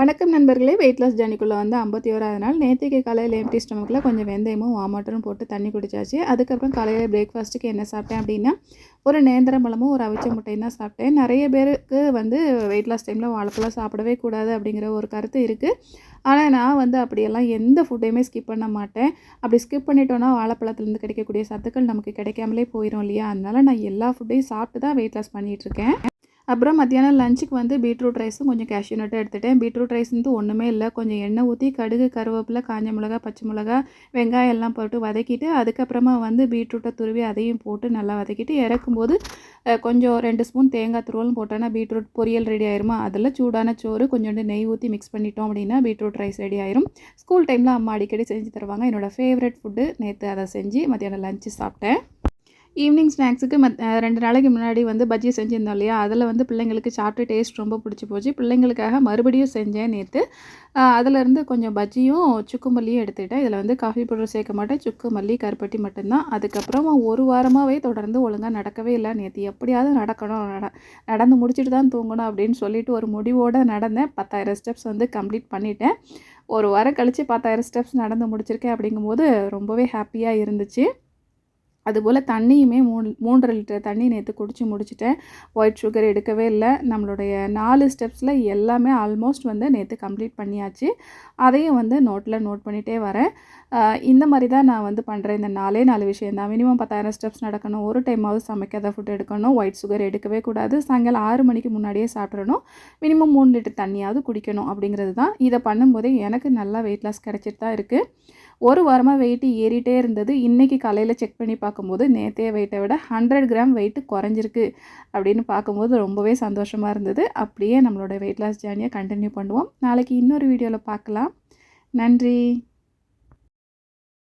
வணக்கம் நண்பர்களே weight loss ஜர்னிக்குள்ளே வந்து ஐம்பத்தி ஓராவது நாள். நேற்றுக்கு காலையில் எம்டி ஸ்டமக்கில் கொஞ்சம் வெந்தயமும் வாமாட்டரும் போட்டு தண்ணி குடிச்சாச்சு. அதுக்கப்புறம் காலையில் பிரேக்ஃபாஸ்ட்டுக்கு என்ன சாப்பிட்டேன் அப்படின்னா ஒரு நேந்திரம் பழமும் ஒரு அவிச்ச முட்டையும் தான் சாப்பிட்டேன். நிறைய பேருக்கு வந்து வெயிட் லாஸ் டைமில் வாழைப்பழம் சாப்பிடவே கூடாது அப்படிங்கிற ஒரு கருத்து இருக்குது ஆனால் நான் வந்து அப்படியெல்லாம் எந்த ஃபுட்டையுமே ஸ்கிப் பண்ண மாட்டேன். அப்படி ஸ்கிப் பண்ணிட்டோன்னா வாழைப்பழத்துலேருந்து கிடைக்கக்கூடிய சத்துக்கள் நமக்கு கிடைக்காமலே போயிடும் இல்லையா? அதனால் நான் எல்லா ஃபுட்டையும் சாப்பிட்டு தான் வெயிட் லாஸ் பண்ணிகிட்ருக்கேன் அப்புறம் மத்தியானம் லஞ்சுக்கு வந்து பீட்ரூட் ரைஸும் கொஞ்சம் கேஷ்யூ நட்டும் எடுத்துட்டேன். பீட்ரூட் ரைஸ் வந்து ஒன்றுமே இல்லை. கொஞ்சம் எண்ணெய் ஊற்றி கடுகு கருவேப்பிலை காஞ்ச மிளகா பச்சை மிளகா வெங்காயம் எல்லாம் போட்டு வதக்கிட்டு அதுக்கப்புறமா வந்து பீட்ரூட்டை துருவி அதையும் போட்டு நல்லா வதக்கிட்டு இறக்கும்போது கொஞ்சம் ரெண்டு ஸ்பூன் தேங்காய் துருவலும் போட்டோன்னா பீட்ரூட் பொரியல் ரெடி ஆயிருமா? அதில் சூடான சோறு கொஞ்சோண்டு நெய் ஊற்றி மிக்ஸ் பண்ணிட்டோம் அப்படின்னா பீட்ரூட் ரைஸ் ரெடி ஆயிரும். ஸ்கூல் டைமில் அம்மா அடிக்கடி செஞ்சு தருவாங்க. என்னோடய ஃபேவரட் ஃபுட்டு நேற்று அதை செஞ்சு மத்தியானம் லஞ்சு சாப்பிட்டேன். ஈவினிங் ஸ்நாக்ஸுக்கு மத் ரெண்டு நாளைக்கு முன்னாடி வந்து பஜ்ஜி செஞ்சுருந்தோம் இல்லையா? அதில் வந்து பிள்ளைங்களுக்கு சாப்பிட்டு டேஸ்ட் ரொம்ப பிடிச்சி போச்சு. பிள்ளைங்களுக்காக மறுபடியும் செஞ்சேன் நேற்று அதிலேருந்து கொஞ்சம் பஜ்ஜியும் சுக்கு மல்லியும் எடுத்துக்கிட்டேன். இதில் வந்து காஃபி பவுடர் சேர்க்க மாட்டேன். சுக்கு மல்லி கருப்பட்டி மட்டும்தான். அதுக்கப்புறம் ஒரு வாரமாகவே தொடர்ந்து ஒழுங்காக நடக்கவே இல்லை நேற்று எப்படியாவது நடக்கணும். நட நடந்து முடிச்சுட்டு தான் தூங்கணும் அப்படின்னு சொல்லிட்டு ஒரு முடிவோடு நடந்தேன். பத்தாயிரம் ஸ்டெப்ஸ் வந்து கம்ப்ளீட் பண்ணிட்டேன். ஒரு வாரம் கழித்து பத்தாயிரம் ஸ்டெப்ஸ் நடந்து முடிச்சிருக்கேன் அப்படிங்கும்போது ரொம்பவே ஹாப்பியாக இருந்துச்சு. அதுபோல் தண்ணியுமே மூணு மூன்றரை லிட்டர் தண்ணி நேற்று குடிச்சு முடிச்சிட்டேன். ஒயிட் சுகர் எடுக்கவே இல்லை. நம்மளுடைய நாலு ஸ்டெப்ஸில் எல்லாமே ஆல்மோஸ்ட் வந்து நேற்று கம்ப்ளீட் பண்ணியாச்சு. அதையும் வந்து நோட்டில் நோட் பண்ணிகிட்டே வரேன். இந்த மாதிரி தான் நான் வந்து பண்ணுறேன் இந்த நாலே நாலு விஷயம் தான். மினிமம் பத்தாயிரம் ஸ்டெப்ஸ் நடக்கணும். ஒரு டைமாவது சமைக்காத ஃபுட் எடுக்கணும். ஒயிட் சுகர் எடுக்கவே கூடாது. சாயங்காலம் ஆறு மணிக்கு முன்னாடியே சாப்பிட்றணும் மினிமம் மூணு லிட்டர் தண்ணியாவது குடிக்கணும் அப்படிங்கிறது தான். இதை பண்ணும்போதே எனக்கு நல்லா வெயிட் லாஸ் கிடச்சிட்டு தான் இருக்குது ஒரு வாரமாக வெயிட் ஏறிட்டே இருந்தது. இன்றைக்கி காலையில் செக் பண்ணி பார்க்கும்போது நேற்றைய வெயிட்டை விட ஹண்ட்ரட் கிராம் வெயிட் குறைஞ்சிருக்கு அப்படின்னு பார்க்கும்போது ரொம்பவே சந்தோஷமாக இருந்தது. அப்படியே நம்மளோட வெயிட் லாஸ் ஜேர்னியை கண்டினியூ பண்ணுவோம். நாளைக்கு இன்னொரு வீடியோவில் பார்க்கலாம். நன்றி.